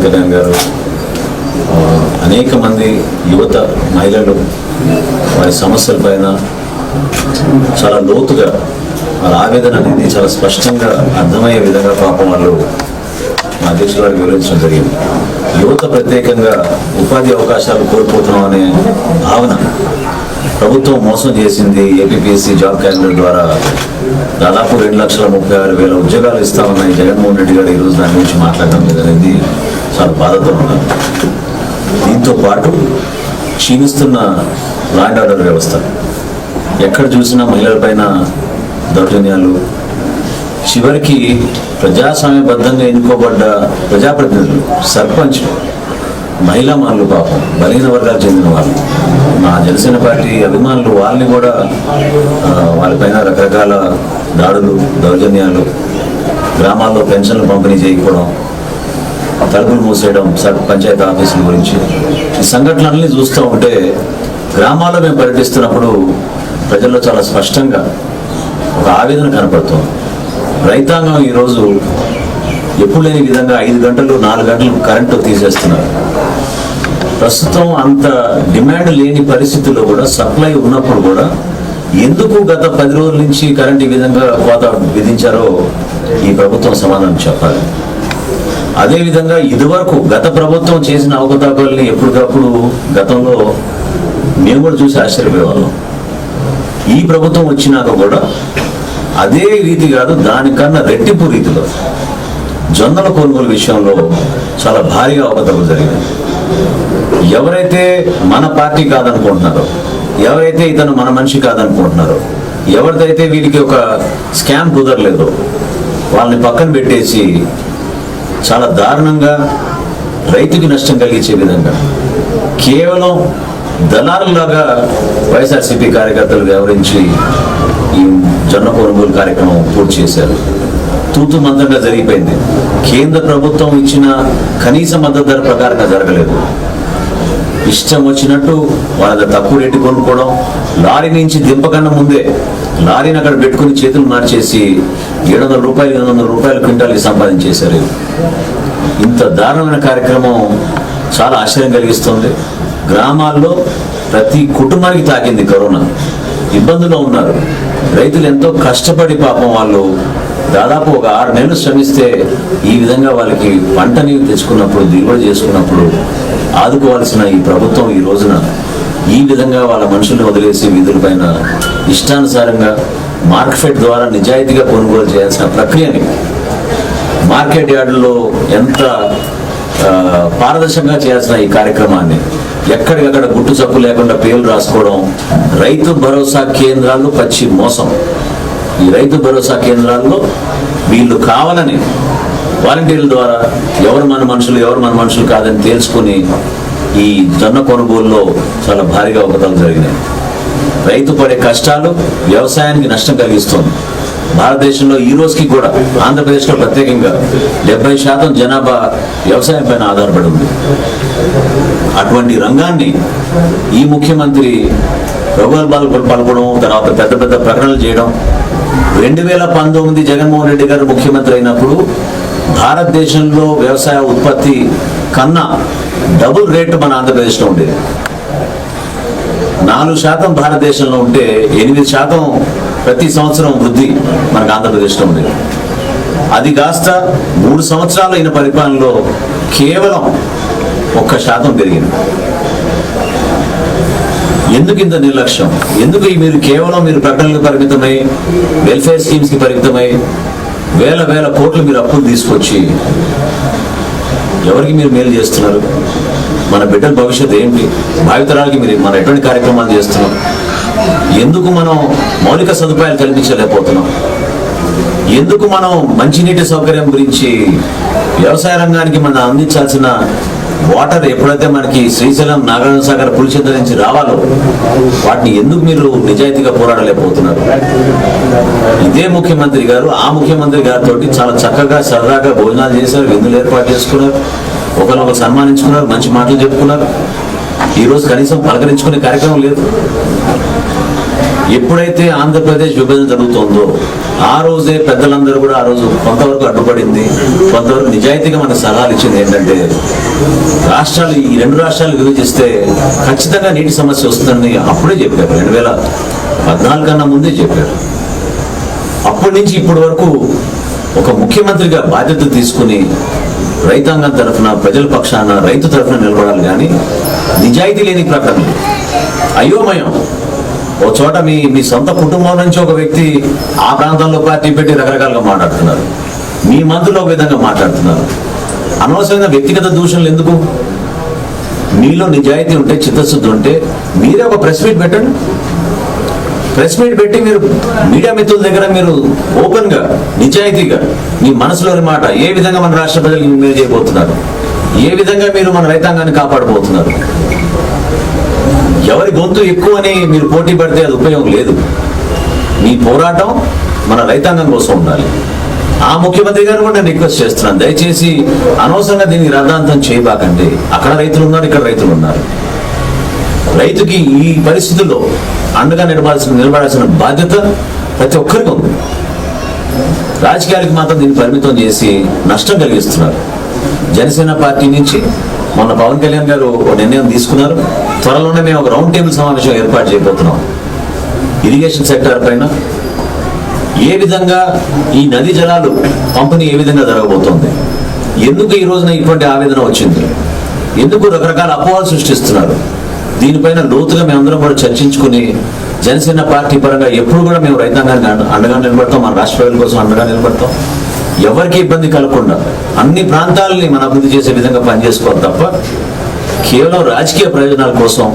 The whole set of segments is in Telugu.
పవన్ కళ్యాణ్ గారు అనేక మంది యువత మహిళలు వారి సమస్యల పైన చాలా లోతుగా వాళ్ళ ఆవేదన అనేది చాలా స్పష్టంగా అర్థమయ్యే విధంగా పాపం వాళ్ళు మా అధ్యక్షుల వివరించడం జరిగింది. యువత ప్రత్యేకంగా ఉపాధి అవకాశాలు కోల్పోతున్నాం అనే భావన ప్రభుత్వం మోసం చేసింది ఏపీపీఎస్సీ జాబ్ క్యాలెండర్ ద్వారా. దాదాపు రెండు లక్షల ముప్పై ఆరు వేల ఉద్యోగాలు ఇస్తామని జగన్మోహన్ రెడ్డి గారు ఈరోజు దాని గురించి మాట్లాడడం జరిగింది. చాలా బాధతో ఉన్నారు. దీంతో పాటు క్షీణిస్తున్న ల్యాండ్ ఆర్డర్ వ్యవస్థ. ఎక్కడ చూసినా మహిళలపైన దౌర్జన్యాలు చివరికి ప్రజాస్వామ్యబద్ధంగా ఎన్నుకోబడ్డ ప్రజాప్రతినిధులు సర్పంచ్ మహిళా మనులు పాపం బలహీన వర్గాలకు చెందిన వాళ్ళు. మా జనసేన పార్టీ అభిమానులు వాళ్ళని కూడా వాళ్ళపైన రకరకాల దాడులు దౌర్జన్యాలు గ్రామాల్లో పెన్షన్లు పంపిణీ చేయకపోవడం తలుపులు మూసేయడం సర్ పంచాయతీ ఆఫీసుల గురించి. ఈ సంఘటనలన్నీ చూస్తూ ఉంటే గ్రామాల్లో మేము పర్యటిస్తున్నప్పుడు ప్రజల్లో చాలా స్పష్టంగా ఒక ఆవేదన కనపడుతుంది. రైతాంగం ఈరోజు ఎప్పుడు లేని విధంగా ఐదు గంటలు నాలుగు గంటలు కరెంటు తీసేస్తున్నారు. ప్రస్తుతం అంత డిమాండ్ లేని పరిస్థితుల్లో కూడా సప్లై ఉన్నప్పుడు కూడా ఎందుకు గత పది రోజుల నుంచి కరెంట్ ఈ విధంగా కోత విధించారో ఈ ప్రభుత్వం సమాధానం చెప్పాలి. అదేవిధంగా ఇదివరకు గత ప్రభుత్వం చేసిన అవకతవకల్ని ఎప్పటికప్పుడు గతంలో మేము కూడా చూసి ఆశ్చర్యపోయేవాళ్ళం. ఈ ప్రభుత్వం వచ్చినాక కూడా అదే రీతి కాదు దానికన్నా రెట్టింపు రీతిలో జొన్నల కొనుగోలు విషయంలో చాలా భారీగా అవకతవకలు జరిగాయి ఎవరైతే మన పార్టీ కాదనుకుంటున్నారో ఎవరైతే ఇతను మన మనిషి కాదనుకుంటున్నారో ఎవరిదైతే వీరికి ఒక స్కామ్ కుదరలేదో వాళ్ళని పక్కన పెట్టేసి చాలా దారుణంగా రైతుకి నష్టం కలిగించే విధంగా కేవలం దళారులాగా వైఎస్ఆర్సీపీ కార్యకర్తలు వ్యవహరించి జొన్న కొనుగోలు కార్యక్రమం పూర్తి చేశారు. తూతు మంత్రంగా జరిగిపోయింది. కేంద్ర ప్రభుత్వం ఇచ్చిన కనీస మద్దతు ధర ప్రకారంగా జరగలేదు. ఇష్టం వచ్చినట్టు వాళ్ళ దగ్గర తక్కువ రేటు కొనుక్కోవడం లారీ నుంచి దింపకన్నా ముందే లారీని అక్కడ పెట్టుకుని చేతులు మార్చేసి ఏడు వందల రూపాయలు ఎనిమిది వందల రూపాయలు క్వింటాల్కి సంపాదించేశారు. ఇంత దారుణమైన కార్యక్రమం చాలా ఆశ్చర్యం కలిగిస్తుంది. గ్రామాల్లో ప్రతి కుటుంబానికి తాకింది కరోనా. ఇబ్బందుల్లో ఉన్నారు. రైతులు ఎంతో కష్టపడి పాపం వాళ్ళు దాదాపు ఒక ఆరు నెలలు శ్రమిస్తే ఈ విధంగా వాళ్ళకి పంటని తెచ్చుకున్నప్పుడు దిగుబడి చేసుకున్నప్పుడు ఆదుకోవాల్సిన ఈ ప్రభుత్వం ఈ రోజున ఈ విధంగా వాళ్ళ మనుషుల్ని వదిలేసి వీధులపైన ఇష్టానుసారంగా మార్కెట్ ద్వారా నిజాయితీగా కొనుగోలు చేయాల్సిన ప్రక్రియని మార్కెట్ యార్డుల్లో ఎంత పారదర్శకంగా చేయాల్సిన ఈ కార్యక్రమాన్ని ఎక్కడికక్కడ గుట్టు చప్పు లేకుండా పేర్లు రాసుకోవడం రైతు భరోసా కేంద్రాలు పచ్చి మోసం. ఈ రైతు భరోసా కేంద్రాల్లో వీళ్ళు కావాలని వాలంటీర్ల ద్వారా ఎవరు మన మనుషులు ఎవరు మన మనుషులు కాదని తేల్చుకుని ఈ జొన్న కొనుగోలులో చాలా భారీగా అవకతలు జరిగినాయి. రైతు పడే కష్టాలు వ్యవసాయానికి నష్టం కలిగిస్తుంది. భారతదేశంలో ఈ రోజుకి కూడా ఆంధ్రప్రదేశ్లో ప్రత్యేకంగా డెబ్బై శాతం జనాభా వ్యవసాయం పైన ఆధారపడి ఉంది. అటువంటి రంగాన్ని ఈ ముఖ్యమంత్రి ప్రగల్భాలు పాల్గొనడం తర్వాత పెద్ద పెద్ద ప్రకటనలు చేయడం రెండు వేల పంతొమ్మిది జగన్మోహన్ రెడ్డి గారు ముఖ్యమంత్రి అయినప్పుడు భారతదేశంలో వ్యవసాయ ఉత్పత్తి కన్నా డబుల్ రేటు మన ఆంధ్రప్రదేశ్లో ఉండేది. నాలుగు శాతం భారతదేశంలో ఉంటే ఎనిమిది శాతం ప్రతి సంవత్సరం వృద్ధి మనకు ఆంధ్రప్రదేశ్లో ఉండేది అది కాస్త మూడు సంవత్సరాలు అయిన పరిపాలనలో కేవలం ఒక్క శాతం పెరిగింది. ఎందుకు ఇంత నిర్లక్ష్యం? ఎందుకు మీరు కేవలం మీరు ప్రకటనలకు పరిమితమై వెల్ఫేర్ స్కీమ్స్కి పరిమితమై వేల వేల కోట్లు మీరు అప్పులు తీసుకొచ్చి ఎవరికి మీరు మేలు చేస్తున్నారు? మన బిడ్డల భవిష్యత్తు ఏంటి? భావితరాలకి మీరు మన ఎటువంటి కార్యక్రమాలు చేస్తున్నాం? ఎందుకు మనం మౌలిక సదుపాయాలు కల్పించలేకపోతున్నాం? ఎందుకు మనం మంచినీటి సౌకర్యం గురించి వ్యవసాయ రంగానికి మనం అందించాల్సిన వాటర్ ఎప్పుడైతే మనకి శ్రీశైలం నాగార్జున సాగర్ పులిచింత నుంచి రావాలో వాటిని ఎందుకు మీరు నిజాయితీగా పోరాడలేకపోతున్నారు? ఇదే ముఖ్యమంత్రి గారు ఆ ముఖ్యమంత్రి గారితో చాలా చక్కగా సరదాగా భోజనాలు చేశారు విందులు ఏర్పాటు చేసుకున్నారు. ఒకరినొకరు సన్మానించుకున్నారు మంచి మాటలు చెప్పుకున్నారు. ఈ రోజు కనీసం పలకరించుకునే కార్యక్రమం లేదు. ఎప్పుడైతే ఆంధ్రప్రదేశ్ విభజన జరుగుతుందో ఆ రోజే పెద్దలందరూ కూడా ఆ రోజు కొంతవరకు అడ్డుపడింది. కొంతవరకు నిజాయితీగా మనకు సలహాలు ఇచ్చింది ఏంటంటే రాష్ట్రాలు ఈ రెండు రాష్ట్రాలు విభజిస్తే ఖచ్చితంగా నీటి సమస్య వస్తుందని అప్పుడే చెప్పారు. రెండు వేల పద్నాలుగు కన్నా ముందే చెప్పారు. అప్పటి నుంచి ఇప్పటి వరకు ఒక ముఖ్యమంత్రిగా బాధ్యత తీసుకుని రైతాంగం తరఫున ప్రజల పక్షాన రైతు తరఫున నిలబడాలి కానీ నిజాయితీ లేని ప్రకటన. అయోమయం. ఓ చోట మీ మీ సొంత కుటుంబం నుంచి ఒక వ్యక్తి ఆ ప్రాంతంలో పార్టీ పెట్టి రకరకాలుగా మాట్లాడుతున్నారు. మీ మంత్రులు ఒక విధంగా మాట్లాడుతున్నారు. అనవసరంగా వ్యక్తిగత దూషణలు ఎందుకు? మీలో నిజాయితీ ఉంటే చిత్తశుద్ధి ఉంటే మీరే ఒక ప్రెస్ మీట్ పెట్టండి. ప్రెస్ మీట్ పెట్టి మీరు మీడియా మిత్రుల దగ్గర మీరు ఓపెన్గా నిజాయితీగా మీ మనసులోని మాట ఏ విధంగా మన రాష్ట్ర ప్రజలకు మీరు చేయబోతున్నారు? ఏ విధంగా మీరు మన రైతాంగాన్ని కాపాడబోతున్నారు? ఎవరి గొంతు ఎక్కువ అని మీరు పోటీ పడితే అది ఉపయోగం లేదు. మీ పోరాటం మన రైతాంగం కోసం ఉండాలి. ఆ ముఖ్యమంత్రి గారు కూడా నేను రిక్వెస్ట్ చేస్తున్నాను. దయచేసి అనవసరంగా దీనికి రద్దాంతం చేయబాకండి. అక్కడ రైతులు ఉన్నారు ఇక్కడ రైతులు ఉన్నారు. రైతుకి ఈ పరిస్థితుల్లో అండగా నిలబడాల్సిన నిలబడాల్సిన బాధ్యత ప్రతి ఒక్కరికి ఉంది. రాజకీయాలకు మాత్రం దీన్ని పరిమితం చేసి నష్టం కలిగిస్తున్నారు. జనసేన పార్టీ నుంచి మొన్న పవన్ కళ్యాణ్ గారు ఒక నిర్ణయం తీసుకున్నారు. త్వరలోనే మేము ఒక రౌండ్ టేబుల్ సమావేశం ఏర్పాటు చేయబోతున్నాం. ఇరిగేషన్ సెక్టర్ పైన ఏ విధంగా ఈ నది జలాలు పంపిణీ ఏ విధంగా జరగబోతోంది? ఎందుకు ఈ రోజున ఇటువంటి ఆవేదన వచ్చింది? ఎందుకు రకరకాల అపోహలు సృష్టిస్తున్నారు? దీనిపైన లోతుగా మేమందరం కూడా చర్చించుకుని జనసేన పార్టీ పరంగా ఎప్పుడు కూడా మేము రైతాంగానికి అండగా నిలబడతాం మన రాష్ట్ర ప్రజల కోసం అండగా నిలబడతాం. ఎవరికి ఇబ్బంది కలగకుండా అన్ని ప్రాంతాలని మనం అభివృద్ధి చేసే విధంగా పనిచేసుకోవాలి తప్ప కేవలం రాజకీయ ప్రయోజనాల కోసం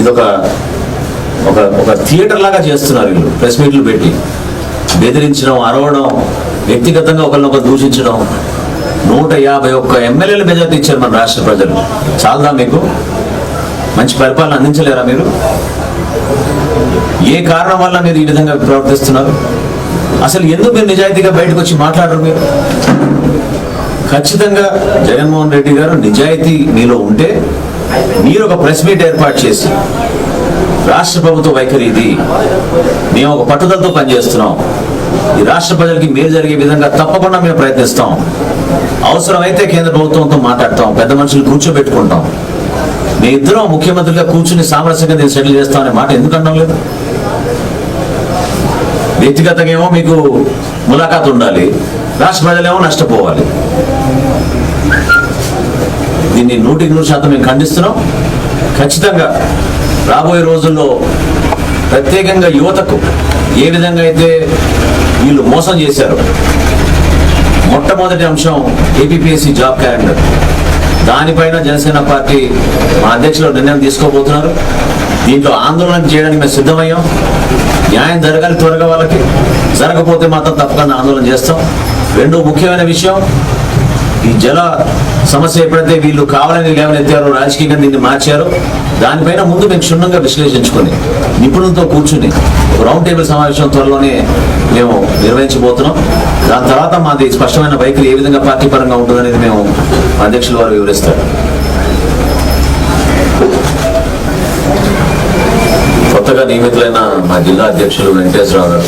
ఇదొక ఒక ఒక థియేటర్ లాగా చేస్తున్నారు వీళ్ళు. ప్రెస్ మీట్లు పెట్టి బెదిరించడం అరవడం వ్యక్తిగతంగా ఒకరినొకరు దూషించడం. నూట యాభై ఒక్క ఎమ్మెల్యేల మెజార్టీ ఇచ్చారు మన రాష్ట్ర ప్రజలు. చాలదా మీకు? మంచి పరిపాలన అందించలేరా మీరు? ఏ కారణం వల్ల మీరు ఈ విధంగా ప్రవర్తిస్తున్నారు? అసలు ఎందుకు మీరు నిజాయితీగా బయటకు వచ్చి మాట్లాడరు మీరు? ఖచ్చితంగా జగన్మోహన్ రెడ్డి గారు నిజాయితీ మీలో ఉంటే మీరు ఒక ప్రెస్ మీట్ ఏర్పాటు చేసి రాష్ట్ర ప్రభుత్వ వైఖరి ఇది మేము ఒక పట్టుదలతో పనిచేస్తున్నాం. ఈ రాష్ట్ర ప్రజలకి మేలు జరిగే విధంగా తప్పకుండా మేము ప్రయత్నిస్తాం. అవసరమైతే కేంద్ర ప్రభుత్వంతో మాట్లాడతాం. పెద్ద మనుషులు కూర్చోబెట్టుకుంటాం. మీ ఇద్దరు ముఖ్యమంత్రిగా కూర్చుని సామరస్యంగా దీన్ని సెటిల్ చేస్తామనే మాట ఎందుకు అన్నాం లేదు? వ్యక్తిగతంగా ఏమో మీకు ములాఖాత్ ఉండాలి రాష్ట్ర ప్రజలేమో నష్టపోవాలి. దీన్ని నూటికి నూరు శాతం మేము ఖండిస్తున్నాం. ఖచ్చితంగా రాబోయే రోజుల్లో ప్రత్యేకంగా యువతకు ఏ విధంగా అయితే వీళ్ళు మోసం చేశారు మొట్టమొదటి అంశం ఏపీపీఎస్సీ జాబ్ క్యాలెండర్. దానిపైన జనసేన పార్టీ మా అధ్యక్షులు నిర్ణయం తీసుకోబోతున్నారు. దీంట్లో ఆందోళన చేయడానికి మేము సిద్ధమయ్యాం. న్యాయం జరగాలి త్వరగా వాళ్ళకి. జరగకపోతే మాత్రం తప్పకుండా ఆందోళన చేస్తాం. రెండు ముఖ్యమైన విషయం ఈ జల సమస్య ఎప్పుడైతే వీళ్ళు కావాలని లేవనెత్తారో రాజకీయంగా దీన్ని మార్చారో దానిపైన ముందు మేము క్షుణ్ణంగా విశ్లేషించుకొని నిపుణులతో కూర్చుని రౌండ్ టేబుల్ సమావేశం త్వరలోనే మేము నిర్వహించబోతున్నాం. దాని తర్వాత మాది స్పష్టమైన వైఖరి ఏ విధంగా పార్టీ పరంగా ఉంటుందనేది మేము అధ్యక్షుల వారు వివరిస్తారు. కొత్తగా నియమితులైన మా జిల్లా అధ్యక్షులు వెంకటేశ్వరరావు గారు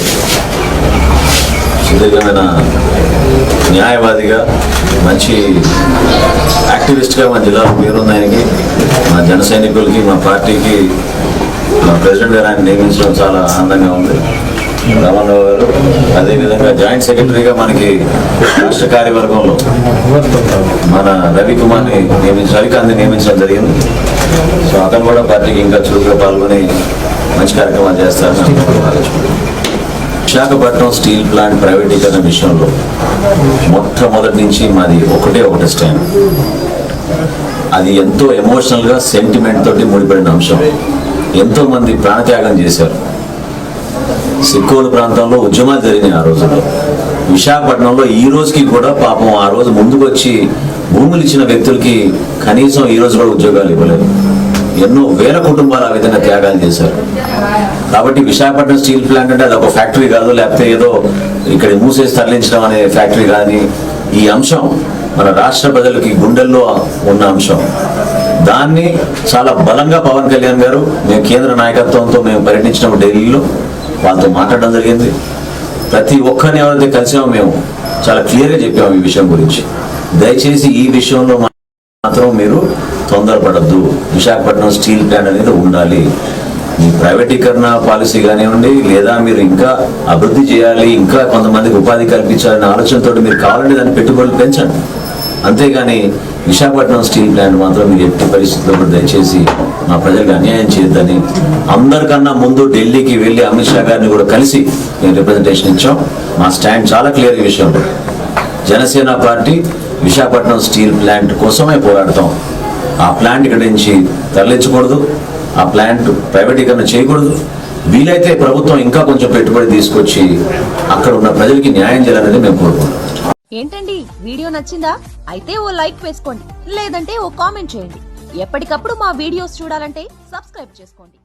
సుదీర్ఘమైన న్యాయవాదిగా మంచి యాక్టివిస్ట్గా మా జిల్లాలో పేరుంది ఆయనకి మా జన సైనికులకి మా పార్టీకి మా ప్రెసిడెంట్ గారు ఆయన నియమించడం చాలా ఆనందంగా ఉంది. రమణ గారు అదేవిధంగా జాయింట్ సెక్రటరీగా మనకి రాష్ట్ర కార్యవర్గంలో మన రవికుమార్ని నియమించ రవికాంత్ని నియమించడం జరిగింది. సో అతను కూడా పార్టీకి ఇంకా చురుకుగా పాల్గొని మంచి కార్యక్రమాలు చేస్తారని అనుకుంటున్నాను. విశాఖపట్నం స్టీల్ ప్లాంట్ ప్రైవేటీకరణ విషయంలో మొట్టమొదటి నుంచి మాది ఒకటే ఒకటి స్టాండ్. అది ఎంతో ఎమోషనల్గా సెంటిమెంట్ తోటి ముడిపడిన అంశం. ఎంతో మంది ప్రాణత్యాగం చేశారు. సిక్కోలు ప్రాంతంలో ఉద్యమాలు జరిగినాయి ఆ రోజుల్లో. విశాఖపట్నంలో ఈ రోజుకి కూడా పాపం ఆ రోజు ముందుకు వచ్చి భూములు ఇచ్చిన వ్యక్తులకి కనీసం ఈ రోజు కూడా ఉద్యోగాలు ఇవ్వలేదు. ఎన్నో వేల కుటుంబాలు ఆ విధంగా త్యాగాలు చేశారు. కాబట్టి విశాఖపట్నం స్టీల్ ప్లాంట్ అంటే అది ఒక ఫ్యాక్టరీ కాదు లేకపోతే ఏదో ఇక్కడ మూసేసి తరలించడం అనే ఫ్యాక్టరీ కానీ ఈ అంశం మన రాష్ట్ర ప్రజలకి గుండెల్లో ఉన్న అంశం. దాన్ని చాలా బలంగా పవన్ కళ్యాణ్ గారు మేము కేంద్ర నాయకత్వంతో మేము పర్యటించినప్పుడు ఢిల్లీలో వాళ్ళతో మాట్లాడడం జరిగింది. ప్రతి ఒక్కరిని ఎవరైతే కలిసామో మేము చాలా క్లియర్గా చెప్పాము ఈ విషయం గురించి. దయచేసి ఈ విషయంలో మాత్రం మీరు తొందరపడద్దు. విశాఖపట్నం స్టీల్ ప్లాంట్ అనేది ఉండాలి. మీ ప్రైవేటీకరణ పాలసీ కానివ్వండి లేదా మీరు ఇంకా అభివృద్ధి చేయాలి ఇంకా కొంతమందికి ఉపాధి కల్పించాలనే ఆలోచనతో మీరు కావాలంటే దాన్ని పెట్టుబడులు పెంచండి. అంతేగాని విశాఖపట్నం స్టీల్ ప్లాంట్ మాత్రం మీరు ఎట్టి పరిస్థితుల్లో కూడా దయచేసి మా ప్రజలకు అన్యాయం చేయొద్దని అందరికన్నా ముందు ఢిల్లీకి వెళ్ళి అమిత్ షా గారిని కూడా కలిసి మేము రిప్రజెంటేషన్ ఇచ్చాం. మా స్టాండ్ చాలా క్లియర్ ఈ విషయంలో Janasena party Visakhapatnam steel plant కోసమే పోరాడతాం. ఆ ప్లాంట్ ఇక్కడి నుంచి తరలించకూడదు ఆ ప్లాంట్ ప్రైవేటీకరణ చేయకూడదు. వీలైతే ప్రభుత్వం ఇంకా కొంచెం పెట్టుబడి తీసుకొచ్చి అక్కడ ఉన్న ప్రజలకి న్యాయం చేయాలనేది మేము కోరుకుంటాం ఏంటండి? వీడియో నచ్చిందా? అయితే ఓ లైక్ వేసుకోండి లేదంటే ఓ కామెంట్ చేయండి. ఎప్పటికప్పుడు మా వీడియోస్ చూడాలంటే సబ్స్క్రైబ్ చేసుకోండి.